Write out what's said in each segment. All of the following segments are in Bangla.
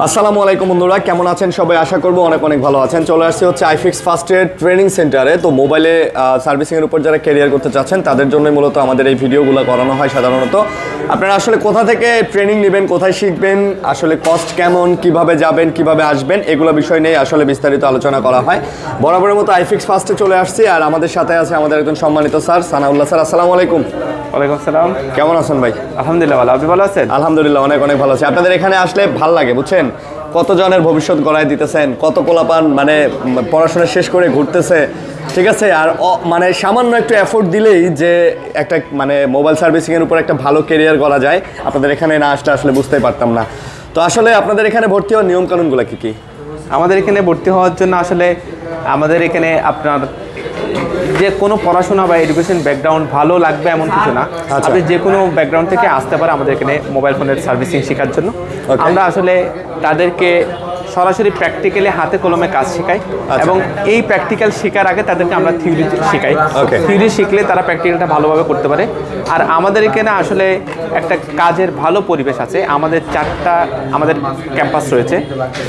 আসসালামু আলাইকুম বন্ধুরা, কেমন আছেন সবাই? আশা করব অনেক অনেক ভালো আছেন। চলে আসছে হচ্ছে আইফিক্স ফার্স্টের ট্রেনিং সেন্টারে তো মোবাইলে সার্ভিসিংয়ের উপর যারা ক্যারিয়ার করতে চাচ্ছেন, তাদের জন্যই মূলত আমাদের এই ভিডিওগুলো করানো হয় সাধারণত। আপনারা আসলে কোথা থেকে ট্রেনিং নেবেন, কোথায় শিখবেন, আসলে কস্ট কেমন, কীভাবে যাবেন, কীভাবে আসবেন, এগুলো বিষয় নিয়ে আসলে বিস্তারিত আলোচনা করা হয়। বরাবরের মতো আইফিক্স ফার্স্টে চলে আসছি, আর আমাদের সাথে আছে আমাদের একজন সম্মানিত স্যার, সানাউল্লাহ স্যার। আসসালামু আলাইকুম। ওয়ালাইকুম আসসালাম। কেমন আছেন ভাই? আলহামদুলিল্লাহ ভালো। আপনি ভালো আছেন? আলহামদুলিল্লাহ অনেক অনেক ভালো আছে। আপনাদের এখানে আসলে ভালো লাগে বুঝছেন? কতজনের ভবিষ্যৎ গড়ায় দিতেছেন? কত কোলাপান মানে পড়াশোনা শেষ করে ঘুরতেছে ঠিক আছে? আর মানে সামান্য একটু এফোর্ট দিলেই যে একটা মানে মোবাইল সার্ভিসিংয়ের উপর একটা ভালো কেরিয়ার করা যায় আপনাদের এখানে না আসলে আসলে বুঝতেই পারতাম না। তো আসলে আপনাদের এখানে ভর্তি হওয়ার নিয়মকানুনগুলো কী কী? আমাদের এখানে ভর্তি হওয়ার জন্য আসলে আমাদের এখানে আপনার যে কোনো পড়াশোনা বা এডুকেশন ব্যাকগ্রাউন্ড ভালো লাগবে এমন কিছু না। আচ্ছা। আপনি যে কোনো ব্যাকগ্রাউন্ড থেকে আসতে পারে আমাদের এখানে মোবাইল ফোনের সার্ভিসিং শেখার জন্য। আমরা আসলে তাদেরকে সরাসরি প্র্যাকটিক্যালি হাতে কলমে কাজ শেখাই আচ্ছা। এবং এই প্র্যাকটিক্যাল শেখার আগে তাদেরকে আমরা থিওরি শেখাই. থিওরি শিখলে তারা প্র্যাকটিক্যালটা ভালোভাবে করতে পারে। আর আমাদের এখানে আসলে একটা কাজের ভালো পরিবেশ আছে। আমাদের চারটা আমাদের ক্যাম্পাস রয়েছে।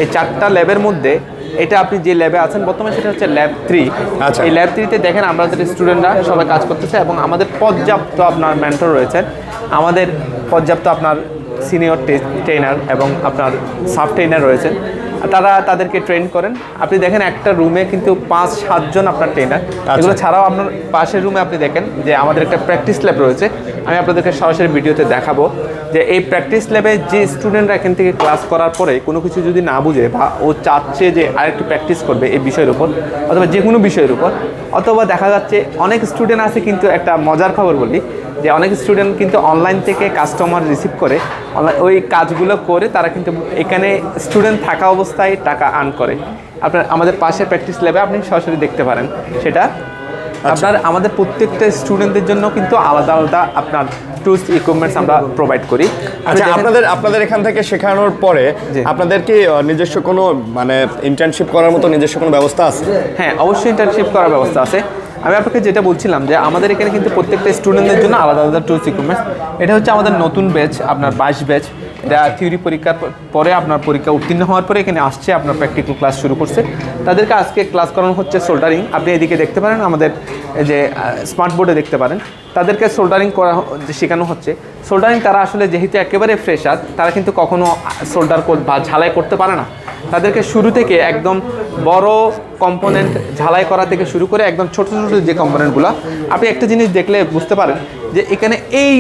এই চারটা ল্যাবের মধ্যে এটা আপনি যে ল্যাবে আছেন বর্তমানে সেটা হচ্ছে ল্যাব থ্রি আচ্ছা। এই ল্যাব থ্রিতে দেখেন আমাদের স্টুডেন্টরা সবাই কাজ করতেছে এবং আমাদের পর্যাপ্ত আপনার মেন্টর রয়েছেন। আমাদের পর্যাপ্ত আপনার সিনিয়র ট্রেনার এবং আপনার সাব ট্রেনার রয়েছেন। তারা তাদেরকে ট্রেন করেন। আপনি দেখেন একটা রুমে কিন্তু পাঁচ সাতজন আপনার ট্রেনার এগুলো ছাড়াও আপনার পাশের রুমে আপনি দেখেন যে আমাদের একটা প্র্যাকটিস ল্যাব রয়েছে। আমি আপনাদেরকে সরাসরি ভিডিওতে দেখাবো যে এই প্র্যাকটিস ল্যাবে যে স্টুডেন্টরা এখান থেকে ক্লাস করার পরে কোনো কিছু যদি না বুঝে বা ও চাচ্ছে যে আরেকটু প্র্যাকটিস করবে এই বিষয়ের উপর অথবা যে কোনো বিষয়ের উপর অথবা দেখা যাচ্ছে অনেক স্টুডেন্ট আছে কিন্তু একটা মজার খবর বলি যে অনেক স্টুডেন্ট কিন্তু অনলাইন থেকে কাস্টমার রিসিভ করে অনলাইন ওই কাজগুলো করে তারা কিন্তু এখানে স্টুডেন্ট থাকা অবস্থায় টাকা আর্ন করে। আপনার আমাদের পাশে প্র্যাকটিস ল্যাবে আপনি সরাসরি দেখতে পারেন সেটা। আপনার আমাদের প্রত্যেকটা স্টুডেন্টদের জন্য কিন্তু আলাদা আলাদা আপনার টুলস ইকুইপমেন্টস আমরা প্রোভাইড করি। আচ্ছা আপনাদের আপনাদের এখান থেকে শেখানোর পরে। আপনাদের কি নিজস্ব কোনো মানে ইন্টার্নশিপ করার মতো নিজস্ব কোনো ব্যবস্থা আছে? হ্যাঁ অবশ্যই ইন্টার্নশিপ করার ব্যবস্থা আছে। আমি আপনাকে যেটা বলছিলাম যে আমাদের এখানে কিন্তু প্রত্যেকটা স্টুডেন্টদের জন্য আলাদা আলাদা টুলস ইকুইপমেন্টস এটা হচ্ছে আমাদের নতুন ব্যাচ আপনার বাইশ ব্যাচ এটা থিওরি পরীক্ষার পরে আপনার পরীক্ষা উত্তীর্ণ হওয়ার পরে এখানে আসছে, আপনার প্র্যাকটিক্যাল ক্লাস শুরু করছে। তাদেরকে আজকে ক্লাস করানো হচ্ছে সোল্ডারিং আপনি এদিকে দেখতে পারেন, আমাদের যে স্মার্ট বোর্ডে দেখতে পারেন। তাদেরকে সোল্ডারিং করা শেখানো হচ্ছে। সোল্ডারিং তারা আসলে যেহেতু একেবারে ফ্রেশার তারা কিন্তু কখনো সোল্ডার বা ঝালাই করতে পারে না। তাদেরকে শুরু থেকে একদম বড় কম্পোনেন্ট ঝালাই করা থেকে শুরু করে একদম ছোট ছোট যে কম্পোনেন্টগুলো আপনি একটা জিনিস দেখলে বুঝতে পারেন যে এখানে এই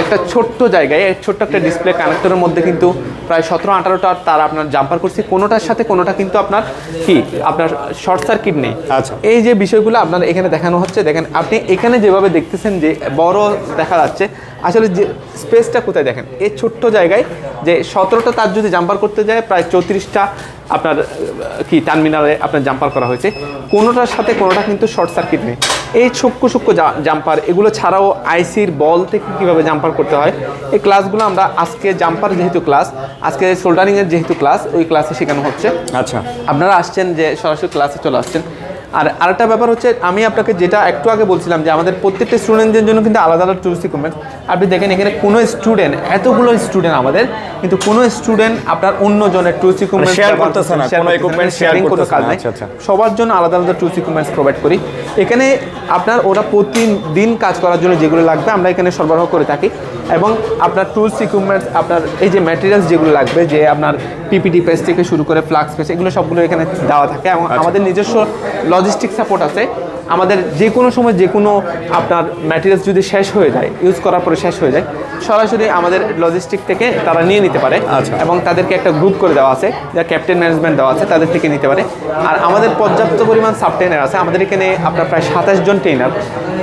একটা ছোট্ট জায়গায় এই ছোট্ট একটা ডিসপ্লে কানেক্টরের মধ্যে কিন্তু প্রায় সতেরো আঠারোটা তার আপনার জাম্পার করছে। কোনোটার সাথে কোনোটা কিন্তু আপনার কি? আপনার শর্ট সার্কিট নেই। আচ্ছা। এই যে বিষয়গুলো আপনার এখানে দেখানো হচ্ছে দেখেন আপনি এখানে যেভাবে দেখতেছেন যে বড় দেখা যাচ্ছে আসলে যে স্পেসটা কোথায় দেখেন? এই ছোট্ট জায়গায় যে সতেরোটা তার যদি জাম্পার করতে যায় প্রায় চৌত্রিশটা আপনার কি টার্মিনালে আপনার জাম্পার করা হয়েছে। কোনোটার সাথে কোনোটা কিন্তু শর্ট সার্কিট নেই। এই সূক্ষ্ম সূক্ষ্ম জাম্পার এগুলো ছাড়াও আইসির বল থেকে কীভাবে জাম্পার করতে হয় এই ক্লাসগুলো আমরা আজকে জাম্পার যেহেতু ক্লাস আজকে সোল্ডারিংয়ের যেহেতু ক্লাস ওই ক্লাসে শেখানো হচ্ছে। আচ্ছা। আপনারা আসছেন যে সরাসরি ক্লাসে চলে আসছেন। আর আরেকটা ব্যাপার হচ্ছে আমি আপনাকে যেটা একটু আগে বলছিলাম যে আমাদের প্রত্যেকটা স্টুডেন্টদের জন্য কিন্তু আলাদা আলাদা টুলস ইকুইপমেন্ট আপনি দেখেন এখানে কোনো স্টুডেন্ট এতগুলো স্টুডেন্ট আমাদের কিন্তু কোনো স্টুডেন্ট আপনার অন্য জনের টুলস ইকুইপমেন্ট share করতেছে না, কোনো share শেয়ারিং কোনো কাজ নাই। আচ্ছা, আচ্ছা। সবার জন্য আলাদা আলাদা টুলস ইকুইপমেন্টস প্রোভাইড করি। এখানে আপনার ওরা প্রতিদিন কাজ করার জন্য যেগুলো লাগবে আমরা এখানে সরবরাহ করে থাকি। এবং আপনার টুলস ইকুইপমেন্টস আপনার এই যে ম্যাটেরিয়ালস যেগুলো লাগবে যে আপনার পিপিটি পেজ থেকে শুরু করে ফ্লাক্স পেজ এগুলো সবগুলো এখানে দেওয়া থাকে। এবং আমাদের নিজস্ব লজিস্টিক সাপোর্ট আছে। আমাদের যে কোনো সময় যে কোনো আপনার ম্যাটেরিয়ালস যদি শেষ হয়ে যায় ইউজ করার পরে শেষ হয়ে যায় সরাসরি আমাদের লজিস্টিক থেকে তারা নিয়ে নিতে পারে আচ্ছা। এবং তাদেরকে একটা গ্রুপ করে দেওয়া আছে যা ক্যাপ্টেন ম্যানেজমেন্ট দেওয়া আছে তাদের থেকে নিতে পারে। আর আমাদের পর্যাপ্ত পরিমাণ সাব ট্রেনার আছে। আমাদের এখানে আপনার প্রায় সাতাশ জন ট্রেনার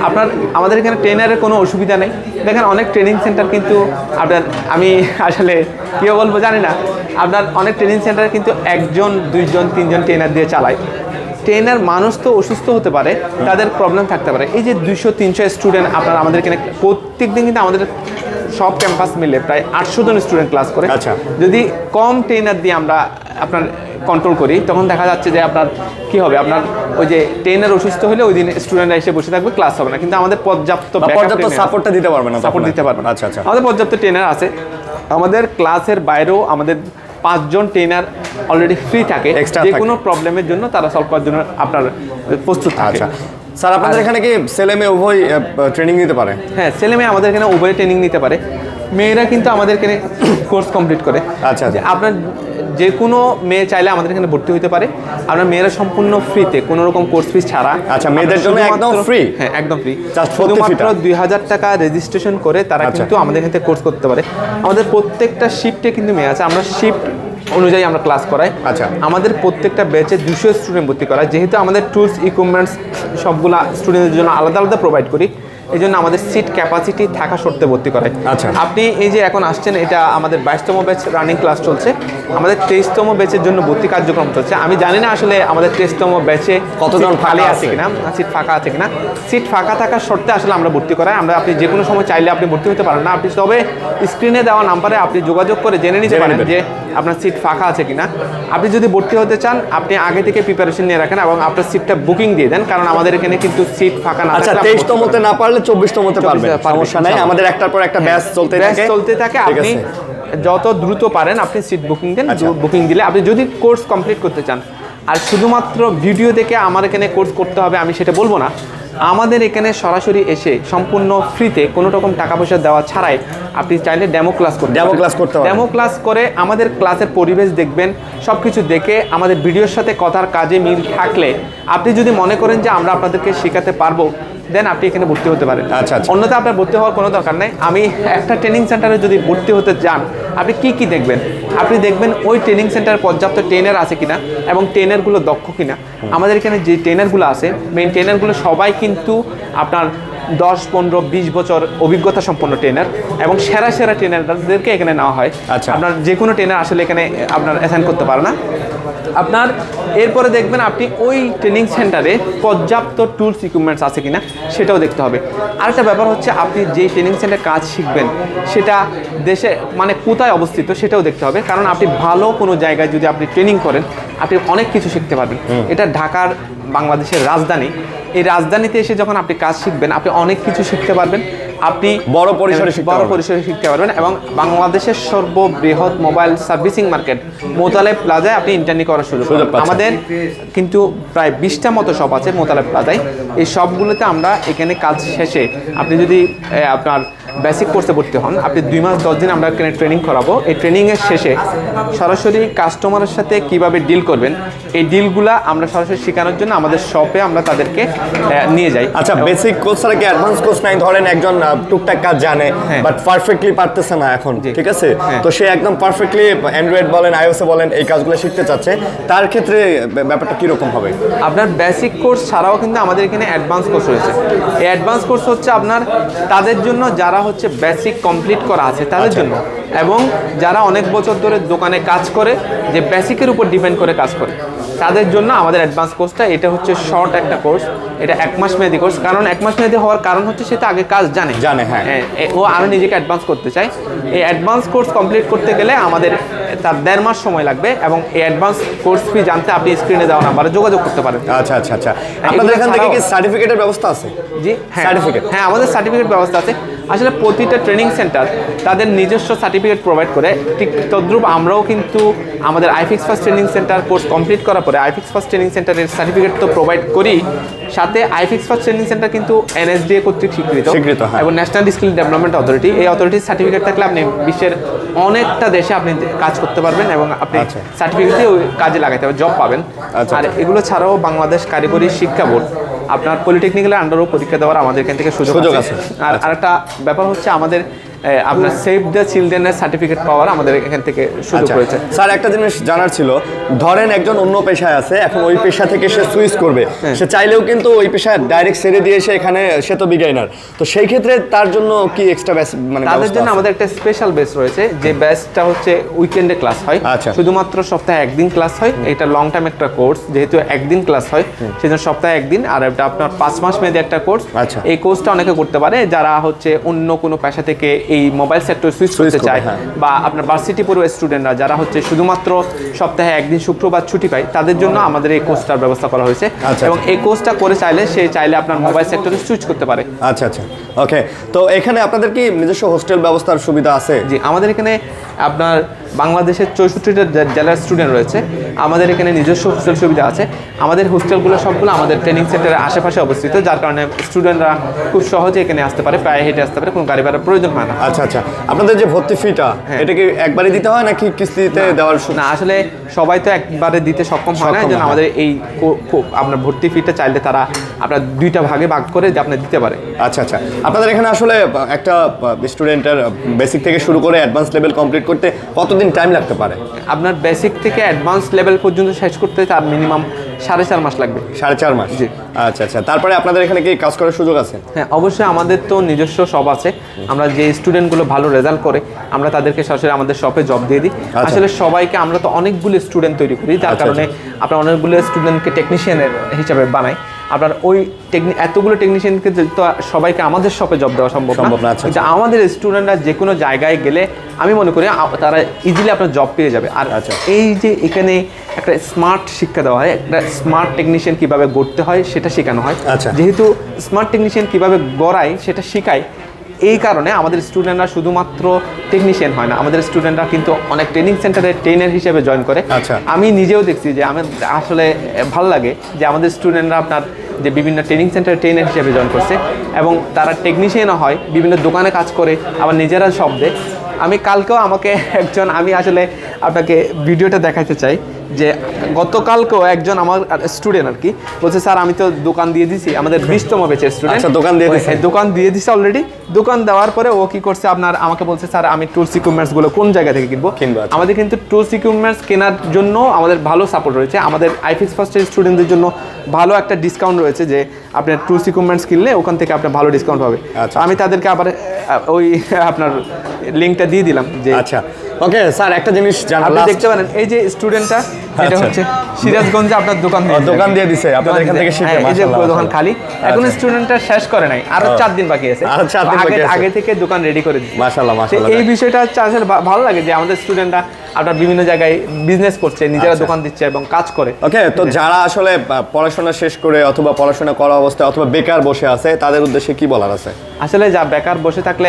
আপনার আমাদের এখানে ট্রেনারের কোনো অসুবিধা নেই। দেখেন অনেক ট্রেনিং সেন্টার কিন্তু আপনার আমি আসলে কেউ বলব জানি না। আপনার অনেক ট্রেনিং সেন্টারে কিন্তু একজন দুইজন তিনজন ট্রেনার দিয়ে চালায়। ট্রেনার মানুষ তো অসুস্থ হতে পারে তাদের প্রবলেম থাকতে পারে। এই যে দুইশো তিনশো স্টুডেন্ট আপনার আমাদের এখানে প্রত্যেক দিন কিন্তু আমাদের সব ক্যাম্পাস মিলে প্রায় আটশো জন স্টুডেন্ট ক্লাস করে। আচ্ছা। যদি কম ট্রেনার দিয়ে আমরা আপনার কন্ট্রোল করি তখন দেখা যাচ্ছে যে আপনার কি হবে? আপনার ওই যে ট্রেনার অসুস্থ হলে ওই দিন স্টুডেন্টরা এসে বসে থাকবে ক্লাস হবে না। কিন্তু আমাদের পর্যাপ্ত পর্যাপ্ত সাপোর্টটা দিতে পারবে না সাপোর্ট দিতে পারবে না। আচ্ছা আচ্ছা। আমাদের পর্যাপ্ত ট্রেনার আছে। আমাদের ক্লাসের বাইরেও আমাদের পাঁচজন ট্রেনার অলরেডি ফ্রি থাকে। যে কোনো প্রবলেমের জন্য তারা সলভ করার জন্য আপনার প্রস্তুত থাকে। আচ্ছা। স্যার আপনাদের এখানে কি ছেলে মেয়ে উভয় ট্রেনিং নিতে পারে? হ্যাঁ ছেলে মেয়ে আমাদের এখানে উভয় ট্রেনিং নিতে পারে। মেয়েরা কিন্তু আমাদের এখানে কোর্স কমপ্লিট করে। আচ্ছা, আচ্ছা। আপনার যে কোনো মেয়ে চাইলে আমাদের এখানে ভর্তি হতে পারে। আপনার মেয়েরা সম্পূর্ণ ফ্রিতে কোনো রকম কোর্স ফিস ছাড়া। আচ্ছা, মেয়েদের জন্য একদম ফ্রি হ্যাঁ একদম ফ্রি শুধুমাত্র দুই হাজার টাকা রেজিস্ট্রেশন করে তারা আচ্ছা। কিন্তু আমাদের এখান কোর্স করতে পারে। আমাদের প্রত্যেকটা শিফটে কিন্তু মেয়ে আছে। আমরা শিফট অনুযায়ী আমরা ক্লাস করাই। আচ্ছা। আমাদের প্রত্যেকটা ব্যাচে দুশো স্টুডেন্ট ভর্তি করা যেহেতু আমাদের টুলস ইকুইপমেন্টস সবগুলা স্টুডেন্টদের জন্য আলাদা আলাদা প্রোভাইড করি। এই জন্য আমাদের সিট ক্যাপাসিটি থাকা সত্ত্বে ভর্তি করাই আচ্ছা। আপনি এই যে এখন আসছেন এটা আমাদের বাইশতম ব্যাচ রানিং ক্লাস চলছে। আমাদের তেইশতম ব্যাচের জন্য ভর্তি কার্যক্রম চলছে। আমি জানি না আসলে আমাদের তেইশতম ব্যাচে কতজন খালি আছে? কিনা সিট ফাঁকা আছে কিনা। সিট ফাঁকা থাকার শর্তে আসলে আমরা ভর্তি করাই আমরা আপনি যে কোনো সময় চাইলে আপনি ভর্তি হতে পারেন না। আপনি তবে স্ক্রিনে দেওয়া নাম্বারে আপনি যোগাযোগ করে জেনে নিতে পারেন যে আপনার সিট ফাঁকা আছে কিনা। আপনি যদি ভর্তি হতে চান আপনি আগে থেকে প্রিপারেশন নিয়ে রাখেন এবং আপনার সিটটা বুকিং দিয়ে দেন কারণ আমাদের এখানে কিন্তু সিট ফাঁকা না আচ্ছা তেইশতমতে না পারলে চব্বিশতমতে হতে পারবেন, সমস্যা নাই আমাদের একটার পর একটা ব্যাচ চলতে থাকে। চলতে থাকে আপনি যত দ্রুত পারেন আপনি সিট বুকিং দেন আচ্ছা। বুকিং দিলে। আপনি যদি কোর্স কমপ্লিট করতে চান আর শুধুমাত্র ভিডিও দেখে আমার এখানে কোর্স করতে হবে আমি সেটা বলব না। আমাদের এখানে সরাসরি এসে সম্পূর্ণ ফ্রিতে কোনো রকম টাকা পয়সা দেওয়া ছাড়াই আপনি চাইলে ডেমো ক্লাস করতে ডেমো ক্লাস করতে। ডেমো ক্লাস করে আমাদের ক্লাসের পরিবেশ দেখবেন সব কিছু দেখে আমাদের ভিডিওর সাথে কথার কাজে মিল থাকলে আপনি যদি মনে করেন যে আমরা আপনাদেরকে শেখাতে পারব দেন আপনি এখানে ভর্তি হতে পারেন। আচ্ছা, আচ্ছা। অন্যথা আপনার ভর্তি হওয়ার কোনো দরকার নেই। আমি একটা ট্রেনিং সেন্টারে যদি ভর্তি হতে চান আপনি কি কি দেখবেন? আপনি দেখবেন ওই ট্রেনিং সেন্টারে পর্যাপ্ত ট্রেনার আছে কিনা এবং ট্রেনারগুলো দক্ষ কিনা। আমাদের এখানে যে ট্রেনারগুলো আছে মেন ট্রেনারগুলো সবাই কিন্তু আপনার দশ পনেরো বিশ বছর অভিজ্ঞতা সম্পন্ন ট্রেনার এবং সেরা সেরা ট্রেনারদেরকে এখানে নেওয়া হয়। আচ্ছা। আপনার যে কোনো ট্রেনার আসলে এখানে আপনার অ্যাসাইন করতে পারে না। আপনার এরপরে দেখবেন আপনি ওই ট্রেনিং সেন্টারে পর্যাপ্ত টুলস ইকুইপমেন্টস আছে কিনা সেটাও দেখতে হবে। আরেকটা ব্যাপার হচ্ছে আপনি যে ট্রেনিং সেন্টারে কাজ শিখবেন সেটা দেশে মানে কোথায় অবস্থিত সেটাও দেখতে হবে। কারণ আপনি ভালো কোনো জায়গায় যদি আপনি ট্রেনিং করেন আপনি অনেক কিছু শিখতে পারবেন। এটা ঢাকার বাংলাদেশের রাজধানী। এই রাজধানীতে এসে যখন আপনি কাজ শিখবেন আপনি অনেক কিছু শিখতে পারবেন। আপনি বড় পরিসরে বড়। পরিসরে শিখতে পারবেন এবং বাংলাদেশের সর্ববৃহৎ মোবাইল সার্ভিসিং মার্কেট মোতালে প্লাজায় আপনি ইন্টারনি করার সুযোগ আমাদের কিন্তু প্রায় বিশটা মতো শপ আছে মোতালে প্লাজায়। এই সবগুলোতে আমরা এখানে কাজ শেষে আপনি যদি আপনার বেসিক কোর্সে ভর্তি হন। আপনি দুই মাস দশ দিন আমরা এখানে ট্রেনিং করাবো। এই ট্রেনিংয়ের শেষে সরাসরি কাস্টমারের সাথে কীভাবে ডিল করবেন এই ডিলগুলা আমরা সরাসরি শেখানোর জন্য আমাদের শপে আমরা তাদেরকে নিয়ে যাই। আচ্ছা বেসিক কোর্স ছাড়া কি অ্যাডভান্স কোর্স নাই? ধরেন একজন টুকটাক কাজ জানে হ্যাঁ। বাট পারফেক্টলি পারতেছে না এখন ঠিক আছে? হ্যাঁ। তো সে একদম পারফেক্টলি অ্যান্ড্রয়েড বলেন আইওএসে বলেন এই কাজগুলো শিখতে চাচ্ছে। তার ক্ষেত্রে ব্যাপারটা কীরকম হবে? আপনার বেসিক কোর্স ছাড়াও কিন্তু আমাদের এখানে অ্যাডভান্স কোর্স রয়েছে। এই অ্যাডভান্স কোর্স হচ্ছে আপনার তাদের জন্য যারা হচ্ছে বেসিক কমপ্লিট করা আছে তাদের আচ্ছা। জন্য। এবং যারা অনেক বছর ধরে দোকানে কাজ করে যে বেসিকের উপর ডিপেন্ড করে কাজ করে তাদের জন্য আমাদের অ্যাডভান্স কোর্সটা এটা হচ্ছে শর্ট একটা কোর্স এটা এক মাস মেয়াদি কোর্স কারণ এক মাস মেয়াদি হওয়ার কারণ হচ্ছে সে তো আগে কাজ জানে। জানে, হ্যাঁ। এ- ও আরও নিজেকে অ্যাডভান্স করতে চায়। এই অ্যাডভান্স কোর্স কমপ্লিট করতে গেলে আমাদের তার দেড় মাস সময় লাগবে এবং এই অ্যাডভান্স কোর্স ফি জানতে আপনি স্ক্রিনে দেওয়া নাম্বারে যোগাযোগ করতে পারেন। আচ্ছা আচ্ছা আচ্ছা। আপনাদের এখান থেকে কি সার্টিফিকেটের ব্যবস্থা আছে? জি হ্যাঁ। সার্টিফিকেট হ্যাঁ আমাদের সার্টিফিকেট ব্যবস্থা আছে। আসলে প্রতিটা ট্রেনিং সেন্টার তাদের নিজস্ব সার্টিফিকেট প্রোভাইড করে ঠিক তদ্রুপ আমরাও কিন্তু আমাদের iFix first training centre course complete করার পরে আইফিক্স ফার্স্ট ট্রেনিং সেন্টারের সার্টিফিকেট তো প্রোভাইড করি সাথে আইফিক্স ফার্স্ট ট্রেনিং সেন্টার কিন্তু এনএসডিএ কর্তৃক স্বীকৃত স্বীকৃত, হ্যাঁ। এবং ন্যাশনাল স্কিল ডেভেলপমেন্ট অথরিটি এই অথরিটির সার্টিফিকেট থাকলে আপনি বিশ্বের অনেকটা দেশে আপনি কাজ করতে পারবেন এবং আপনি আচ্ছা। সার্টিফিকেট দিয়ে কাজে লাগাইতে হবে জব পাবেন আচ্ছা। আর এগুলো ছাড়াও বাংলাদেশ কারিগরি শিক্ষা বোর্ড আপনার পলিটেকনিক্যালের আন্ডারও পরীক্ষা দেওয়ার আমাদের এখান থেকে সুযোগ আছে। আর আরেকটা ব্যাপার হচ্ছে আমাদের আপনার সেভ দ্য চিলড্রেনের সার্টিফিকেট পাওয়ার আমাদের এখান থেকে সুযোগ আচ্ছা। রয়েছে। স্যার একটা জিনিস জানার ছিল ধরেন একজন অন্য পেশায় আছে এখন ওই পেশা থেকে সে সুইচ করবে। হ্যাঁ। সে চাইলেও কিন্তু ওই পেশায় ডাইরেক্ট ছেড়ে দিয়ে সে এখানে সে তো বিগাইনার তো সেই ক্ষেত্রে তার জন্য কি এক্সট্রা ব্যাস মানে তাদের জন্য আমাদের একটা স্পেশাল বেস রয়েছে যে ব্যাচটা হচ্ছে উইকেন্ডে ক্লাস হয়। আচ্ছা। শুধুমাত্র সপ্তাহে একদিন ক্লাস হয় এটা লং টাইম একটা কোর্স যেহেতু একদিন ক্লাস হয় সেজন্য সপ্তাহে একদিন আর এটা আপনার পাঁচ মাস মেয়াদী একটা কোর্স আচ্ছা। এই কোর্সটা অনেকে করতে পারে যারা হচ্ছে অন্য কোনো পেশা থেকে এই মোবাইল সেক্টর সুইচ করতে চায় হ্যাঁ। বা আপনার ভার্সিটি পড়ুয়া স্টুডেন্টরা যারা হচ্ছে শুধুমাত্র সপ্তাহে একদিন শুক্রবার ছুটি পায় তাদের জন্য আমাদের এই কোর্সটার ব্যবস্থা করা হয়েছে আচ্ছা। এবং এই কোর্সটা করে চাইলে সে চাইলে আপনার মোবাইল সেক্টরে সুইচ করতে পারে আচ্ছা আচ্ছা ওকে তো এখানে আপনাদের কি নিজস্ব হোস্টেল ব্যবস্থার সুবিধা আছে জি আমাদের এখানে আপনার বাংলাদেশের চৌষট্টিটা জেলার স্টুডেন্ট রয়েছে। আমাদের এখানে নিজস্ব হোস্টেল সুবিধা আছে। আমাদের হোস্টেলগুলো সবগুলো আমাদের ট্রেনিং সেন্টারের আশেপাশে অবস্থিত যার কারণে স্টুডেন্টরা খুব সহজে এখানে আসতে পারে পায়ে হেঁটে আসতে পারে কোনো গাড়ি ভাড়ার প্রয়োজন হয় না। আচ্ছা আচ্ছা। আপনাদের যে ভর্তি ফিটা হ্যাঁ। এটা কি একবারই দিতে হয় নাকি কিস্তিতে দেওয়ার না আসলে সবাই তো একবারে দিতে সক্ষম হয় না যেন আমাদের এই আপনার ভর্তি ফিটা চাইলে তারা আপনার দুইটা ভাগে ভাগ করে যে আপনার দিতে পারে আচ্ছা আচ্ছা। আপনাদের এখানে আসলে একটা স্টুডেন্টের বেসিক থেকে শুরু করে অ্যাডভান্স লেভেল কমপ্লিট করতে কতদিন টাইম লাগতে পারে? আপনার বেসিক থেকে অ্যাডভান্স লেভেল পর্যন্ত শেষ করতে তার মিনিমাম সাড়ে চার মাস লাগবে। সাড়ে চার মাস? জি। আচ্ছা আচ্ছা। তারপরে আপনাদের এখানে কি কাজ করার সুযোগ আছে? হ্যাঁ অবশ্যই আমাদের তো নিজস্ব শপ আছে। আমরা যে স্টুডেন্টগুলো ভালো রেজাল্ট করে আমরা তাদেরকে সরাসরি আমাদের শপে জব দিয়ে দিই। আসলে সবাইকে আমরা তো অনেকগুলো স্টুডেন্ট তৈরি করি যার আচ্ছা, কারণে আপনার অনেকগুলো স্টুডেন্টকে টেকনিশিয়ানের হিসাবে বানাই। আপনার ওই টেকনি এতগুলো টেকনিশিয়ানকে তো সবাইকে আমাদের শপে জব দেওয়া সম্ভব সম্ভব না, আচ্ছা, কিন্তু আমাদের স্টুডেন্টরা যে কোনো জায়গায় গেলে আমি মনে করি তারা ইজিলি আপনার জব পেয়ে যাবে আর আচ্ছা। এই যে এখানে একটা স্মার্ট শিক্ষা দেওয়া হয় একটা স্মার্ট টেকনিশিয়ান কীভাবে গড়তে হয় সেটা শেখানো হয় আচ্ছা। যেহেতু স্মার্ট টেকনিশিয়ান কীভাবে গড়ায় সেটা শেখায় এই কারণে আমাদের স্টুডেন্টরা শুধুমাত্র টেকনিশিয়ান হয় না আমাদের স্টুডেন্টরা কিন্তু অনেক ট্রেনিং সেন্টারে ট্রেনার হিসেবে জয়েন করে। আচ্ছা। আমি নিজেও দেখছি যে আমার আসলে ভালো লাগে যে আমাদের স্টুডেন্টরা আপনার যে বিভিন্ন ট্রেনিং সেন্টারে ট্রেনার হিসেবে জয়েন করছে এবং তারা টেকনিশিয়ানও হয় বিভিন্ন দোকানে কাজ করে আবার নিজেরা শব্দে আমি কালকেও আমাকে একজন আমি আসলে আপনাকে ভিডিওটা দেখাতে চাই। যে গতকালকেও একজন আমার স্টুডেন্ট আর কি বলছে স্যার আমি তো দোকান দিয়ে দিছি। আমাদের বিশতম বেচের স্টুডেন্ট আচ্ছা, দোকান দিয়ে দিছে। দোকান দিয়ে দিছে অলরেডি দোকান দেওয়ার পরে ও কি করছে আপনার আমাকে বলছে স্যার আমি টুলস ইকুইপমেন্টসগুলো কোন জায়গা থেকে কিনবো? কিনবো, আচ্ছা। আমাদের কিন্তু টুলস ইকুইপমেন্টস কেনার জন্য আমাদের ভালো সাপোর্ট রয়েছে। আমাদের আইফিক্স ফার্স্টের স্টুডেন্টদের জন্য ভালো একটা ডিসকাউন্ট রয়েছে যে আপনার টুলস ইকুইপমেন্টস কিনলে ওখান থেকে আপনার ভালো ডিসকাউন্ট পাবে। আচ্ছা। আমি তাদেরকে আবার ওই আপনার লিঙ্কটা দিয়ে দিলাম যে আচ্ছা। ওকে স্যার একটা জিনিস আপনি দেখতে পারেন এই যে স্টুডেন্টটা এটা আচ্ছা। হচ্ছে সিরাজগঞ্জে আপনার দোকান দোকান দিয়ে দিছে, আপনাদের এখান থেকে। শিখে, হ্যাঁ, এই যে দোকান খালি এখন আচ্ছা। স্টুডেন্টটা শেষ করে নাই আরও। চার দিন বাকি আছে আরও চার দিন বাকি আছে। আগে থেকে দোকান রেডি করে দিচ্ছে মাশাআল্লাহ, মাশাআল্লাহ। এই বিষয়টা আসলে ভালো লাগে যে আমাদের স্টুডেন্টরা আপনার বিভিন্ন জায়গায় বিজনেস করছে নিজেরা আচ্ছা। দোকান দিচ্ছে এবং কাজ করে ওকে তো যারা আসলে পড়াশোনা শেষ করে অথবা পড়াশোনা করা অবস্থায় অথবা বেকার বসে আছে তাদের উদ্দেশ্যে কি বলার আছে আসলে যা বেকার বসে থাকলে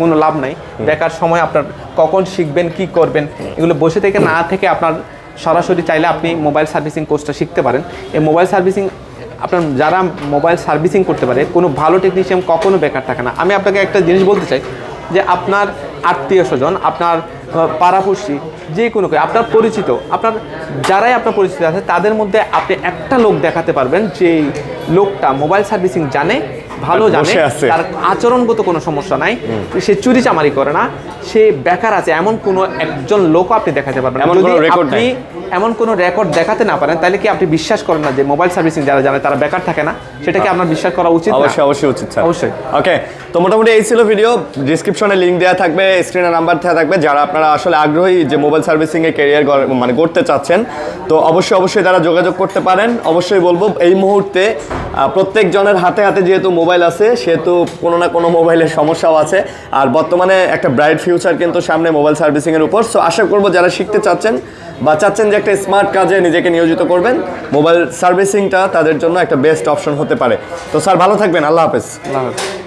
কোনো লাভ নাই। বেকার সময় আপনার কখন শিখবেন কি করবেন এগুলো বসে থেকে না থেকে আপনার সরাসরি চাইলে আপনি মোবাইল সার্ভিসিং কোর্সটা শিখতে পারেন। এই মোবাইল সার্ভিসিং আপনার যারা মোবাইল সার্ভিসিং করতে পারে কোনো ভালো টেকনিশিয়ান কখনো বেকার থাকে না। আমি আপনাকে একটা জিনিস বলতে চাই যে আপনার আত্মীয় স্বজন আপনার পাড়াপড়শি যে কোনো কেউ, আপনার পরিচিত আপনার যারাই আপনার পরিচিত আছে তাদের মধ্যে আপনি একটা লোক দেখাতে পারবেন যে লোকটা মোবাইল সার্ভিসিং জানে ভালো জানে। তার আচরণগত কোনো সমস্যা নাই। সে চুরি চামারি করে না সে বেকার আছে এমন কোনো একজন লোক আপনি দেখাতে পারবেন এমন যদি আপনি এমন কোনো রেকর্ড দেখাতে না পারেন তাহলে কি আপনি বিশ্বাস করেন না যে মোবাইল সার্ভিসিং যারা জানে তারা বেকার থাকে না? সেটা কি আপনার বিশ্বাস করা উচিত অবশ্যই অবশ্যই উচিত অবশ্যই। ওকে তো মোটামুটি এই ছিল ভিডিও ডিসক্রিপশনে লিঙ্ক দেওয়া থাকবে স্ক্রিনে নাম্বার দেওয়া থাকবে। যারা আপনারা আসলে আগ্রহী যে মোবাইল সার্ভিসিং এ ক্যারিয়ার মানে করতে চাচ্ছেন তো অবশ্যই অবশ্যই তারা যোগাযোগ করতে পারেন। অবশ্যই বলব এই মুহূর্তে প্রত্যেক জনের হাতে হাতে যেহেতু মোবাইল আছে, সেহেতু কোনো না কোনো মোবাইলের সমস্যাও আছে। আর বর্তমানে একটা ব্রাইট ফিউচার কিন্তু সামনে মোবাইল সার্ভিসিংয়ের উপর। সো আশা করব যারা শিখতে চাচ্ছেন বা চাচ্ছেন যে একটা স্মার্ট কাজে নিজেকে নিয়োজিত করবেন, মোবাইল সার্ভিসিংটা তাদের জন্য একটা বেস্ট অপশন হতে পারে। তো, স্যার, ভালো থাকবেন। আল্লাহ হাফেজ। আল্লাহ হাফেজ।